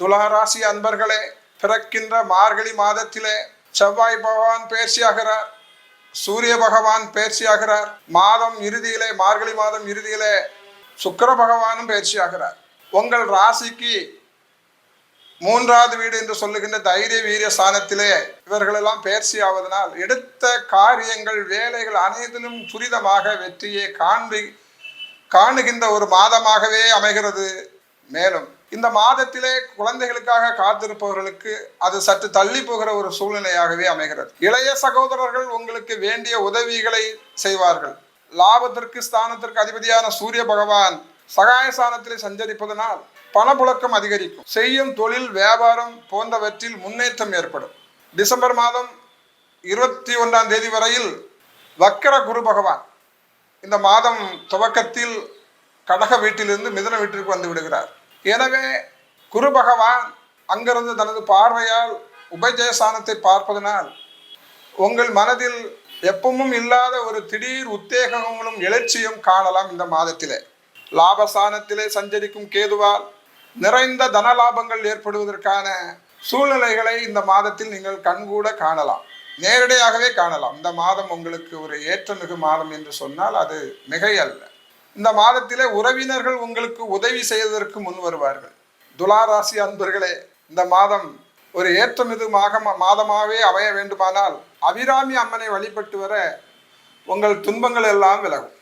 துலாராசி அன்பர்களே பிறக்கின்ற மார்கழி மாதத்திலே செவ்வாய் பகவான் பேர்ச்சியாகிறார். சூரிய பகவான் பேர்ச்சியாகிறார். மாதம் இறுதியிலே மார்கழி மாதம் இறுதியிலே சுக்கர பகவானும் பேர்ச்சியாகிறார். உங்கள் ராசிக்கு மூன்றாவது வீடு என்று சொல்லுகின்ற தைரிய வீரிய ஸ்தானத்திலே இவர்களெல்லாம் பேர்ச்சி ஆவதனால் எடுத்த காரியங்கள் வேலைகள் அனைத்திலும் துரிதமாக வெற்றியை காண்பி காணுகின்ற ஒரு மாதமாகவே அமைகிறது. மேலும் இந்த மாதத்திலே குழந்தைகளுக்காக காத்திருப்பவர்களுக்கு அது சற்று தள்ளி போகிற ஒரு சூழ்நிலையாகவே அமைகிறது. இளைய சகோதரர்கள் உங்களுக்கு வேண்டிய உதவிகளை செய்வார்கள். லாபத்திற்கு ஸ்தானத்திற்கு அதிபதியான சூரிய பகவான் சகாய ஸ்தானத்திலே சஞ்சரிப்பதனால் பணப்புழக்கம் அதிகரிக்கும். செய்யும் தொழில் வியாபாரம் போன்றவற்றில் முன்னேற்றம் ஏற்படும். டிசம்பர் மாதம் இருபத்தி ஒன்றாம் தேதி வரையில் வக்கர குரு பகவான் இந்த மாதம் துவக்கத்தில் கடக வீட்டிலிருந்து மிதன வீட்டிற்கு வந்து விடுகிறார். எனவே குரு பகவான் அங்கிருந்து தனது பார்வையால் உபஜயசானத்தை பார்ப்பதனால் உங்கள் மனதில் எப்பவும் இல்லாத ஒரு திடீர் உத்தேகங்களும் எழுச்சியும் காணலாம் இந்த மாதத்திலே. லாபஸ்தானத்திலே சஞ்சரிக்கும் கேதுவால் நிறைந்த தன லாபங்கள் ஏற்படுவதற்கான சூழ்நிலைகளை இந்த மாதத்தில் நீங்கள் கண்கூட காணலாம். நேரடியாகவே காணலாம். இந்த மாதம் உங்களுக்கு ஒரு ஏற்றமிகு மாதம் என்று சொன்னால் அது மிகையல்ல. இந்த மாதத்திலே உறவினர்கள் உங்களுக்கு உதவி செய்வதற்கு முன் வருவார்கள். துளாராசி அன்பர்களே இந்த மாதம் ஒரு ஏற்றமிகு மாக மாதமாகவே அமைய வேண்டுமானால் அபிராமி அம்மனை வழிபட்டு வர உங்கள் துன்பங்கள் எல்லாம் விலகும்.